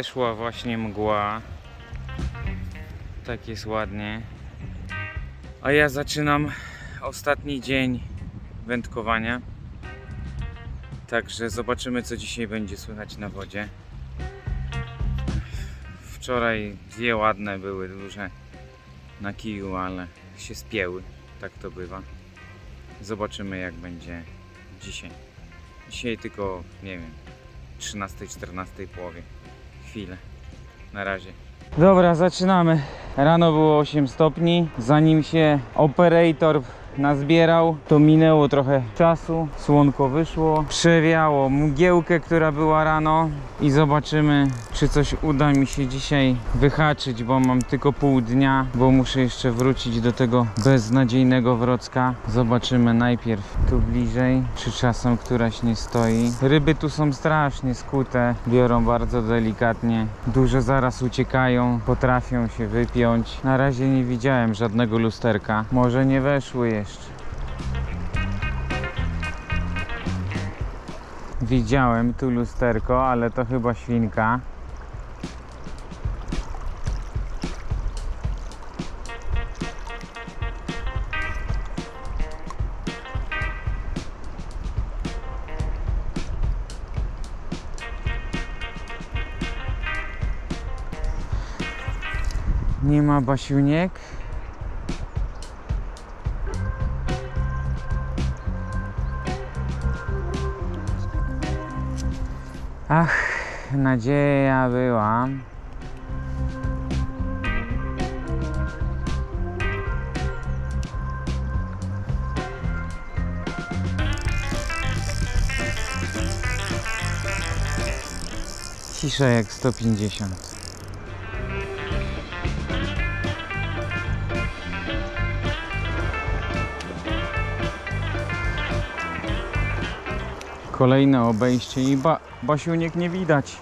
Zeszła właśnie mgła. Tak jest ładnie. A ja zaczynam ostatni dzień wędkowania. Także zobaczymy, co dzisiaj będzie słychać na wodzie. Wczoraj dwie ładne były, duże na kiju, ale się spięły. Tak to bywa. Zobaczymy, jak będzie dzisiaj. Dzisiaj tylko, nie wiem, 13-14 połowie. Chwilę. Na razie. Dobra, zaczynamy. Rano było 8 stopni. Zanim się operator nazbierał, to minęło trochę czasu. Słonko wyszło. Przewiało mgiełkę, która była rano. I zobaczymy, czy coś uda mi się dzisiaj wyhaczyć, bo mam tylko pół dnia, bo muszę jeszcze wrócić do tego beznadziejnego Wrocka. Zobaczymy najpierw tu bliżej, czy czasem któraś nie stoi. Ryby tu są strasznie skute, biorą bardzo delikatnie. Duże zaraz uciekają, potrafią się wypiąć. Na razie nie widziałem żadnego lusterka. Może nie weszły jeszcze. Widziałem tu lusterko, ale to chyba świnka. Nie ma basiuniek. Nadzieja była. Cisza jak 150. Kolejne obejście i ba Basiuniek nie widać.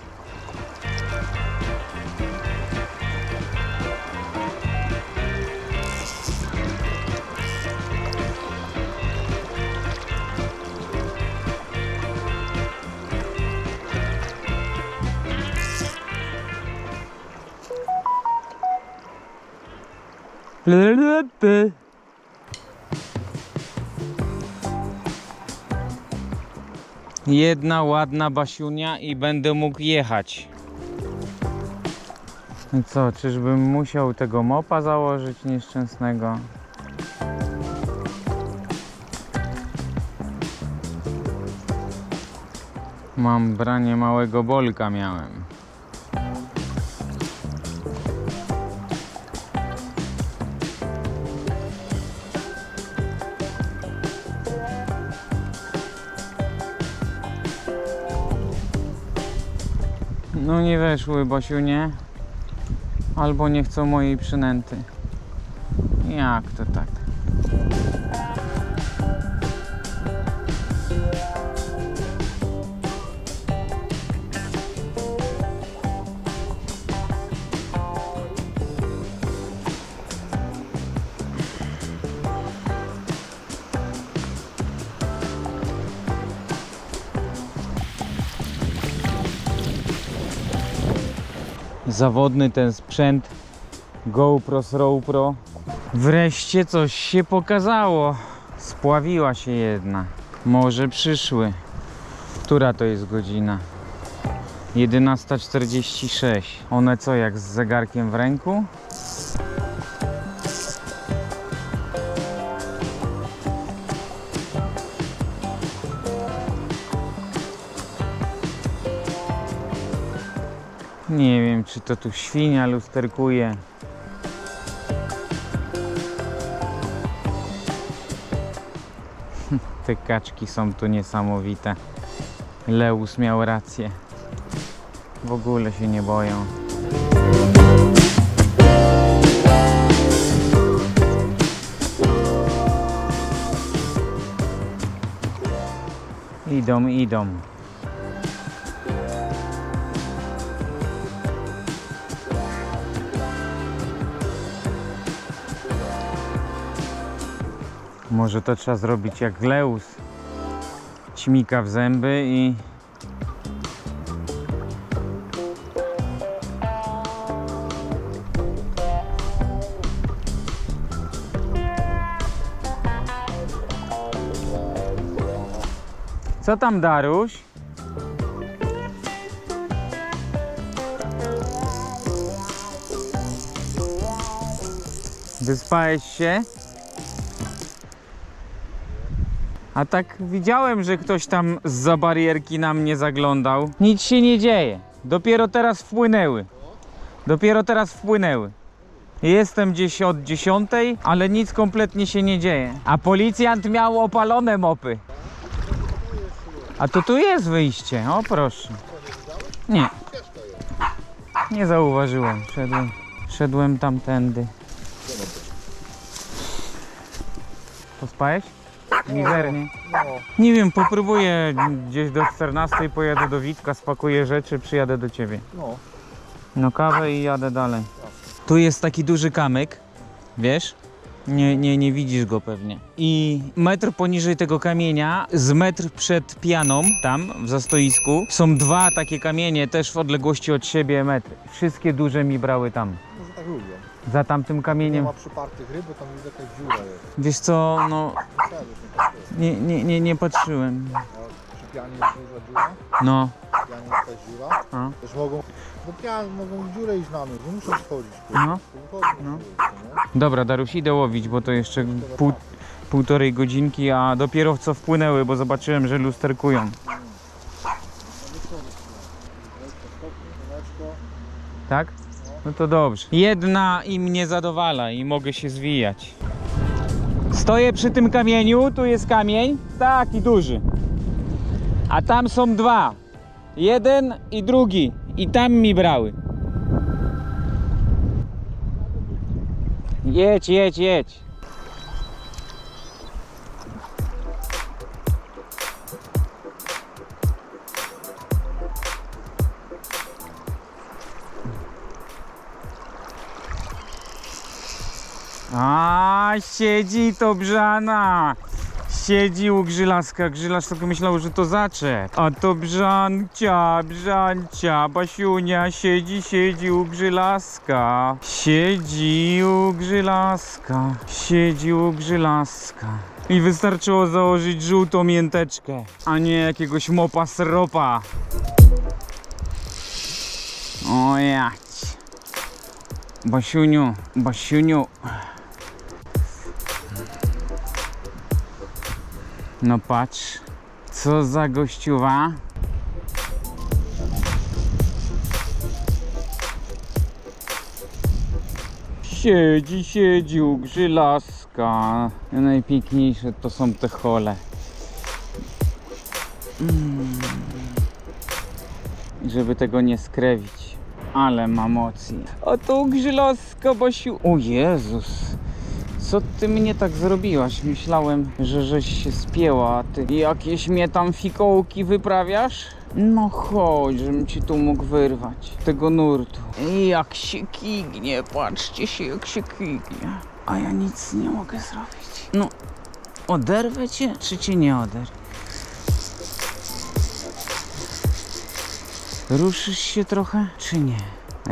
Jedna ładna basiunia i będę mógł jechać. No co, czyżbym musiał tego mopa założyć nieszczęsnego? Mam branie małego bolka miałem. No nie weszły Basiunie. Albo nie chcą mojej przynęty. Jak to zawodny ten sprzęt GoPro z Pro. Wreszcie coś się pokazało. Spławiła się jedna. Może przyszły. Która to jest godzina? 11.46. One co, jak z zegarkiem w ręku? Czy to tu świnia lusterkuje. Te kaczki są tu niesamowite. Leus miał rację. W ogóle się nie boją. Idą, idą. Może to trzeba zrobić jak Gleus. Ćmika w zęby i... Co tam Daruś? Wyspałeś się? A tak widziałem, że ktoś tam za barierki na mnie zaglądał. Nic się nie dzieje. Dopiero teraz wpłynęły. Dopiero teraz wpłynęły. Jestem gdzieś od 10, ale nic kompletnie się nie dzieje. A policjant miał opalone mopy. A to tu jest wyjście. O proszę. Nie. Nie zauważyłem. Szedłem, szedłem tamtędy. Pospałeś? Mizernie. Nie wiem, popróbuję gdzieś do 14, pojadę do Witka, spakuję rzeczy, przyjadę do ciebie. No, No kawę i jadę dalej. Tu jest taki duży kamyk, wiesz? Nie, nie, nie widzisz go pewnie. I metr poniżej tego kamienia, z metr przed pianą, tam w zastoisku, są dwa takie kamienie też w odległości od siebie metry. Wszystkie duże mi brały tam. może tak lubię. Za tamtym Nie kamieniem. ma przypartych ryb, bo tam jest jakaś dziura jest. Wiesz co, no tak jest. nie, nie, nie, nie patrzyłem. A przy pianie jest duża dziura, No, w pianie jest jakaś dziura. a, Też mogą, do pian mogą w dziurę iść na mnie, nie muszą schodzić. no. No. Dobra, Daruś, idę łowić, bo to jeszcze pół, półtorej godzinki, a dopiero w co wpłynęły, bo zobaczyłem, że lusterkują. Tak? No to dobrze. Jedna im nie zadowala i mogę się zwijać. Stoję przy tym kamieniu, tu jest kamień, taki duży. A tam są dwa. Jeden i drugi. I tam mi brały. Jedź, jedź, jedź. A, siedzi to brzana. Siedzi u grzylaska. Grzylasz tylko myślał, że to zaczep. A to brzancia, brzancia, Basiunia siedzi, siedzi u grzylaska. Siedzi u grzylaska. Siedzi u grzylaska. I wystarczyło założyć żółtą mięteczkę, a nie jakiegoś mopa sropa. O jać. Basiuniu, Basiuniu. No patrz, co za gościuwa. Siedzi, siedzi u grzylaska. Najpiękniejsze to są te hole. Mm. Żeby tego nie skrewić. Ale mam mocji. A to grzylaska, Basiu. O Jezus. Co ty mnie tak zrobiłaś? Myślałem, że żeś się spięła, a ty jakieś mnie tam fikołki wyprawiasz? No chodź, żebym ci tu mógł wyrwać tego nurtu. Jak się kignie, patrzcie się jak się kignie. A ja nic nie mogę zrobić. No, oderwę cię, czy cię nie oderwę? Ruszysz się trochę, czy nie?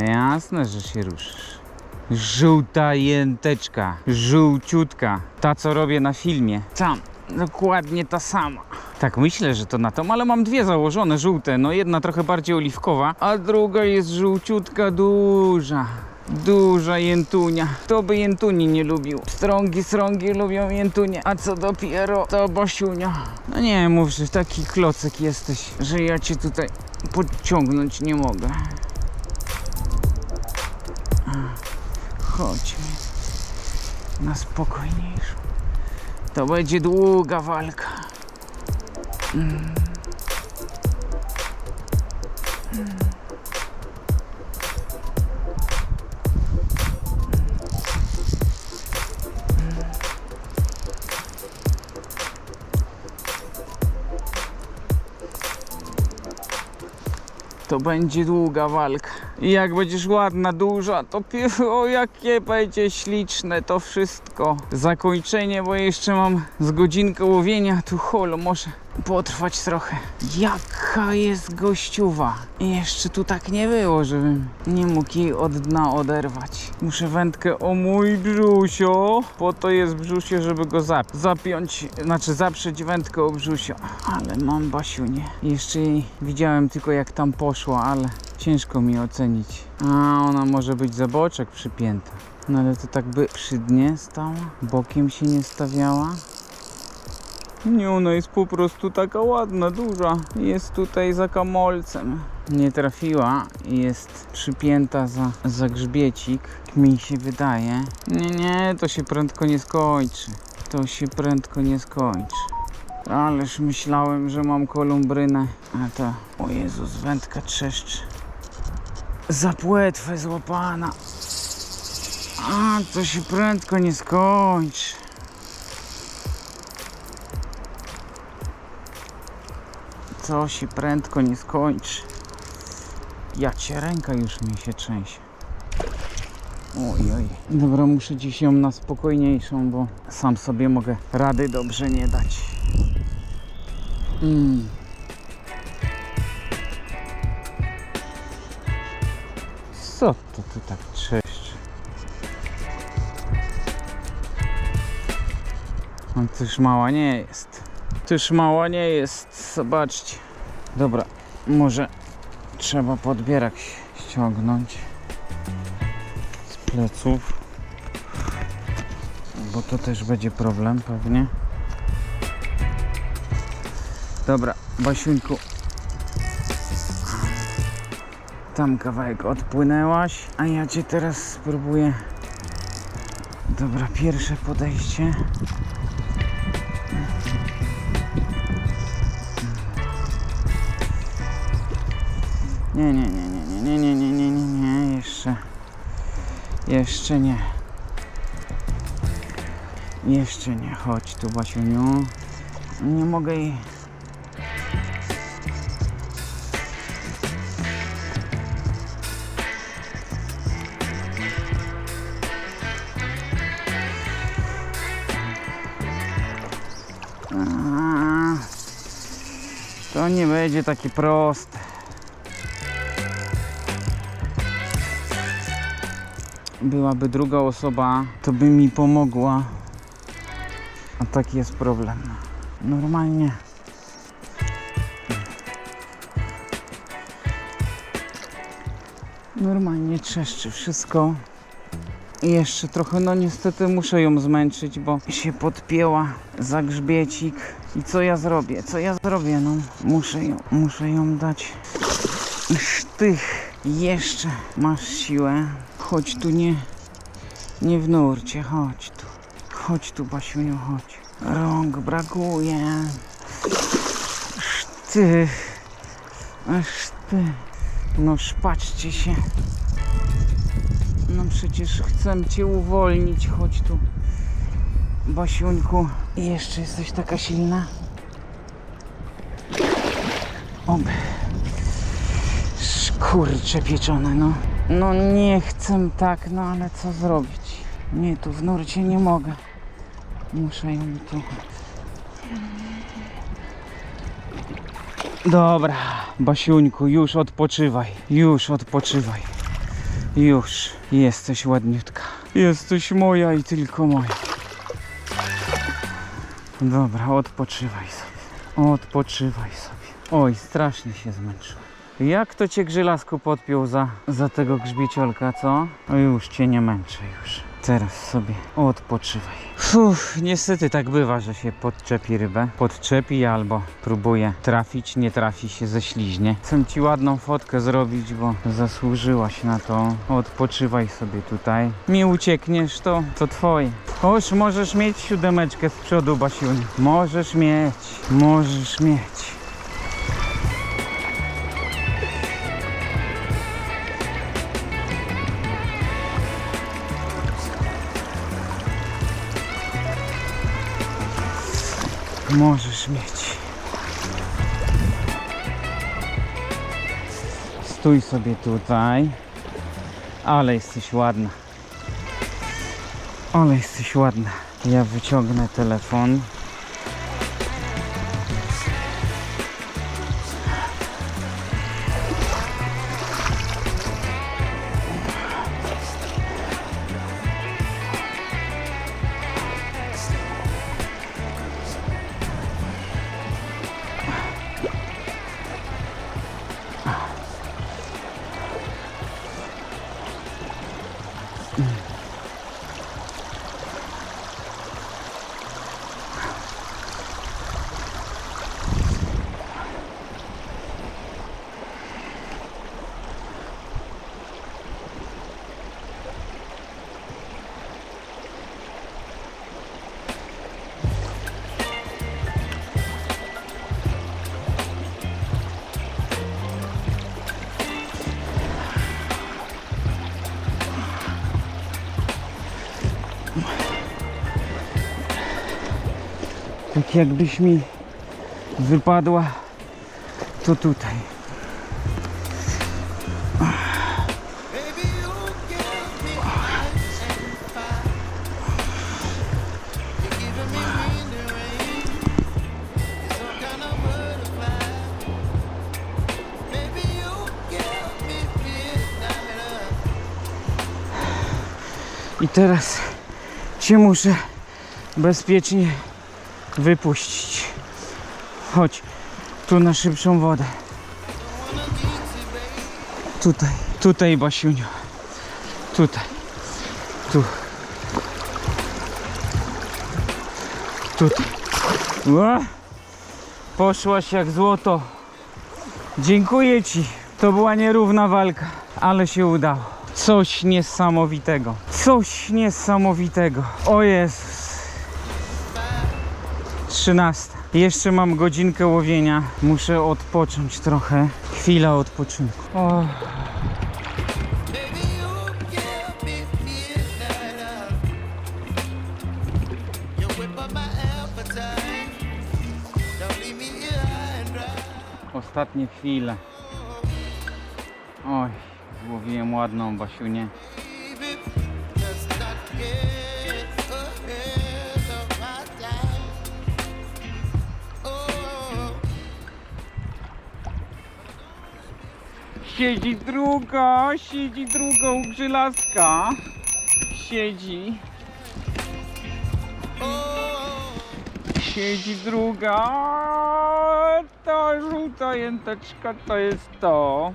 Jasne, że się ruszysz. Żółta jęteczka, żółciutka, ta co robię na filmie. Tam, dokładnie ta sama. Tak myślę, że to na tą, ale mam dwie założone żółte. No jedna trochę bardziej oliwkowa, a druga jest żółciutka, duża. Duża jętunia. Kto by jętuni nie lubił? Strągi, strągi lubią jętunie. A co dopiero to Bosiunia. No nie mów, że taki klocek jesteś, że ja cię tutaj podciągnąć nie mogę. Chodźmy na spokojniejszą. To będzie długa walka. Mm. To będzie długa walka. I jak będziesz ładna, duża, to pi- o jakie będzie śliczne to wszystko. Zakończenie, bo jeszcze mam z godzinkę łowienia, tu holo może potrwać trochę. Jaka jest gościuwa. Jeszcze tu tak nie było, żebym nie mógł jej od dna oderwać. Muszę wędkę o mój brzusio. Po to jest brzusio, żeby go zap zapiąć, znaczy zaprzeć wędkę o brzusio. Ale mam basiunię. Jeszcze jej widziałem tylko jak tam poszła, ale ciężko mi ocenić. A ona może być za boczek przypięta. No ale to tak by przy dnie stała? Bokiem się nie stawiała? Nie, ona jest po prostu taka ładna, duża. Jest tutaj za kamolcem. Nie trafiła i jest przypięta za, za grzbiecik, mi się wydaje. Nie, nie, to się prędko nie skończy. To się prędko nie skończy. Ależ myślałem, że mam kolumbrynę. A to, o Jezus, wędka trzeszczy. Za płetwę złapana. A, to się prędko nie skończy. To się prędko nie skończy. Ja cię ręka już mi się trzęsie. Oj, oj. Dobra, muszę dziś ją na spokojniejszą, bo sam sobie mogę rady dobrze nie dać. Mm. Co to tu tak trzeszczy? On też mała nie jest. Też mała nie jest, zobaczcie. Dobra, może trzeba podbierak ściągnąć z pleców. Bo to też będzie problem pewnie. Dobra, Basiuńku. Tam kawałek odpłynęłaś, a ja cię teraz spróbuję. Dobra, pierwsze podejście. Nie, nie, nie, nie, nie, nie, nie, nie, nie, nie, nie, jeszcze. Jeszcze nie. Jeszcze nie, chodź tu Basiuniu. Nie mogę jej... Będzie takie proste. byłaby druga osoba, to by mi pomogła. A taki jest problem. Normalnie. Normalnie trzeszczy wszystko. Jeszcze trochę, no niestety muszę ją zmęczyć, bo się podpięła za grzbiecik. I co ja zrobię? Co ja zrobię? No, muszę ją, muszę ją dać sztych. Jeszcze masz siłę. Chodź tu, nie, nie w nurcie, chodź tu. Chodź tu, Basiuniu, chodź. Rąk brakuje. Sztych. Sztych. No szpaczcie się. Przecież chcę cię uwolnić, chodź tu. Basiuńku. I jeszcze jesteś taka silna? Oby. Kurcze pieczone, no. No nie chcę tak, no ale co zrobić? Nie, tu w nurcie nie mogę. Muszę ją tu. Dobra, Basiuńku, już odpoczywaj. Już odpoczywaj. Już. Jesteś ładniutka. Jesteś moja i tylko moja. Dobra, odpoczywaj sobie. Odpoczywaj sobie. Oj, strasznie się zmęczyłem. Jak to cię grzylasku podpiął za, za tego grzbieciolka, co? Już cię nie męczę już. Teraz sobie odpoczywaj. Uff, niestety tak bywa, że się podczepi rybę. Podczepi albo próbuje trafić, nie trafi się ze śliźnie. Chcę ci ładną fotkę zrobić, bo zasłużyłaś na to. Odpoczywaj sobie tutaj. Mi uciekniesz, to, to twoje. Oż możesz mieć siódemeczkę z przodu, Basiuni. Możesz mieć, możesz mieć. Możesz mieć. Stój sobie tutaj. Ale jesteś ładna. Ale jesteś ładna. Ja wyciągnę telefon. Mm. Tak jakbyś mi wypadła, to tutaj. I teraz cię muszę bezpiecznie wypuścić. Chodź, tu na szybszą wodę. Tutaj, tutaj Basiuniu. Tutaj. Tu. Tutaj. Ła! Poszłaś jak złoto. Dziękuję Ci. To była nierówna walka, ale się udało. Coś niesamowitego. Coś niesamowitego. O Jezus. 13. Jeszcze mam godzinkę łowienia. Muszę odpocząć trochę. Chwila odpoczynku. O, ostatnie chwile. Oj, złowiłem ładną Basiunię. Siedzi druga, siedzi druga u grzylaska. Siedzi. Siedzi druga. Ta żółta jęteczka to jest to.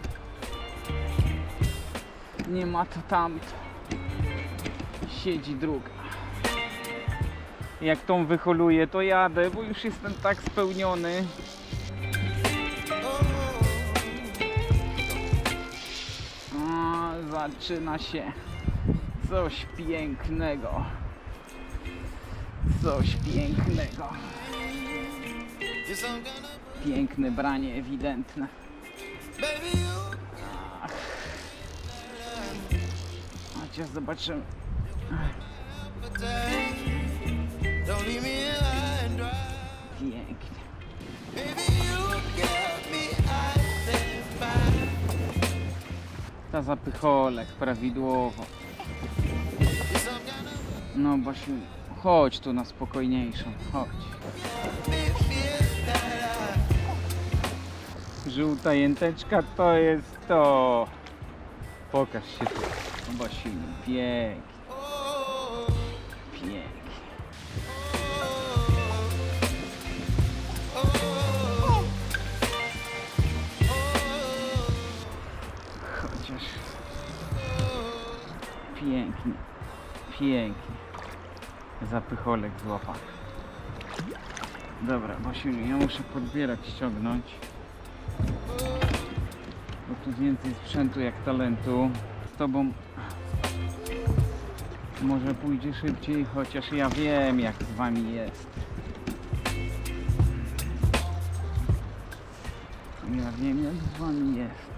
Nie ma to tamto. Siedzi druga. Jak tą wyholuję, to jadę, bo już jestem tak spełniony. Zaczyna się coś pięknego. Coś pięknego. Piękne branie ewidentne. you Chociaż zobaczymy. appetite. Ta zapycholek prawidłowo. No Basiu, chodź tu na spokojniejszą. Chodź. Żółta jęteczka to jest to. Pokaż się tu. No Basiu. Pięknie. Pięknie. Zapycholek złapany. Dobra, Basiuniu, ja muszę podbierać, ściągnąć. Bo tu więcej sprzętu jak talentu. Z tobą może pójdzie szybciej, chociaż ja wiem jak z wami jest. Ja wiem jak z wami jest.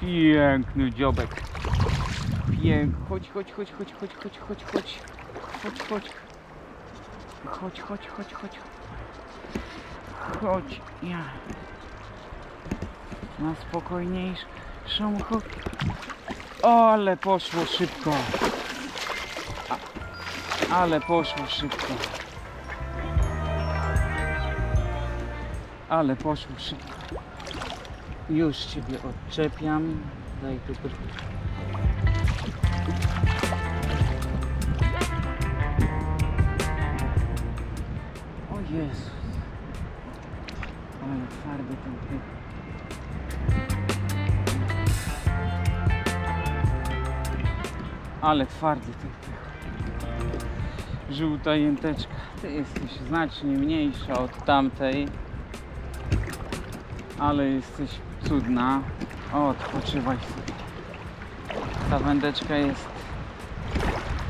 Piękny dziobek. Pięk. Chodź, chodź, chodź, chodź, chodź, chodź, chodź, chodź. Chodź, chodź. Chodź, chodź, chodź, chodź. Chodź, ja. Na spokojniejsze. samochód. O, ale poszło szybko. Ale poszło szybko. Ale poszło szybko. Już Ciebie odczepiam. Daj tu Jezus. Ale twardy ten typ. Ale twardy ten typ. Żółta jęteczka. Ty jesteś znacznie mniejsza od tamtej. Ale jesteś cudna. O, odpoczywaj sobie. Ta wędeczka jest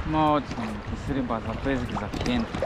mocna. Jest ryba za pysk, zapięta.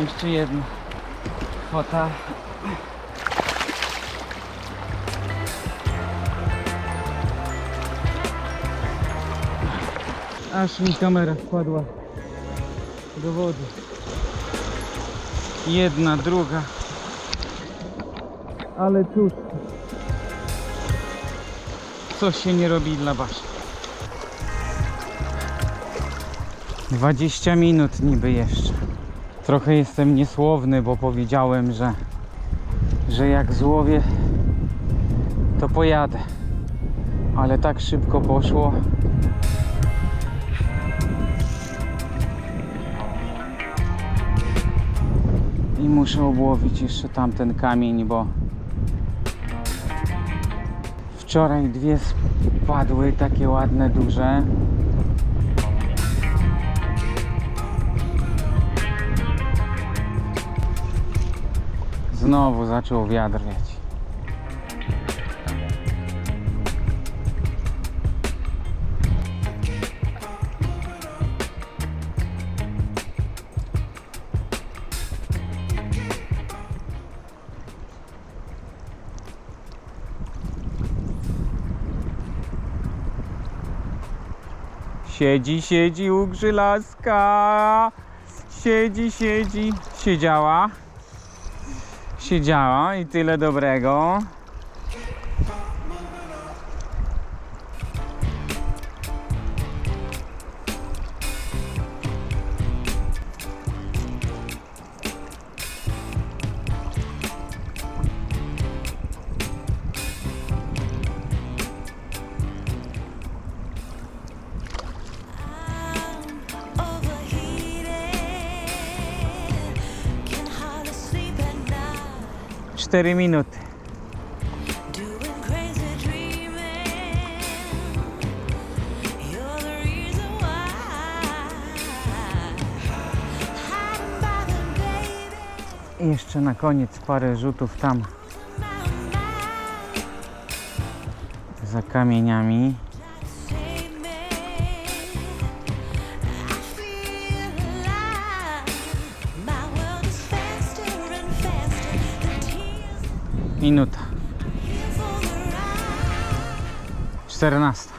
Jeszcze jedno. Kwota. Aż mi kamera wpadła do wody. Jedna, druga. Ale cóż. Co się nie robi dla basz. 20 minut niby jeszcze. Trochę jestem niesłowny, bo powiedziałem, że, że jak złowię, to pojadę. Ale tak szybko poszło. I muszę obłowić jeszcze tamten kamień, bo Wczoraj dwie spadły, takie ładne, duże. Znowu zaczął wiatr wiać. Siedzi, siedzi u grzylaska. Siedzi, siedzi. Siedziała. Siedziała i tyle dobrego. 4 minuty. I jeszcze na koniec parę rzutów tam za kamieniami. Minuta. here for the ride. 14.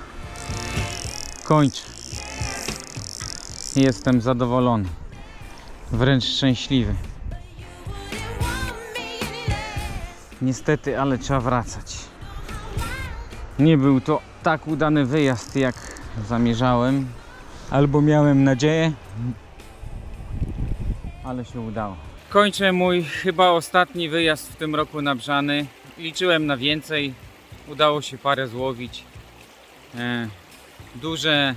Kończę. Jestem zadowolony. Wręcz szczęśliwy. Niestety, ale trzeba wracać. Nie był to tak udany wyjazd, jak zamierzałem, albo miałem nadzieję, ale się udało. Kończę mój chyba ostatni wyjazd w tym roku na Brzany. Liczyłem na więcej, Udało się parę złowić. E, duże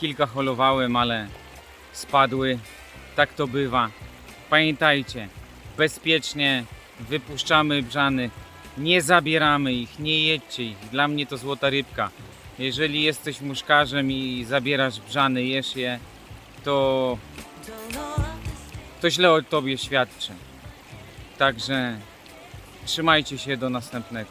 kilka holowałem, ale spadły. Tak to bywa. Pamiętajcie, bezpiecznie wypuszczamy brzany, nie zabieramy ich, nie jedźcie ich. Dla mnie to złota rybka. Jeżeli jesteś muszkarzem i zabierasz brzany, jesz je, to to źle o tobie świadczy. Także trzymajcie się do następnego.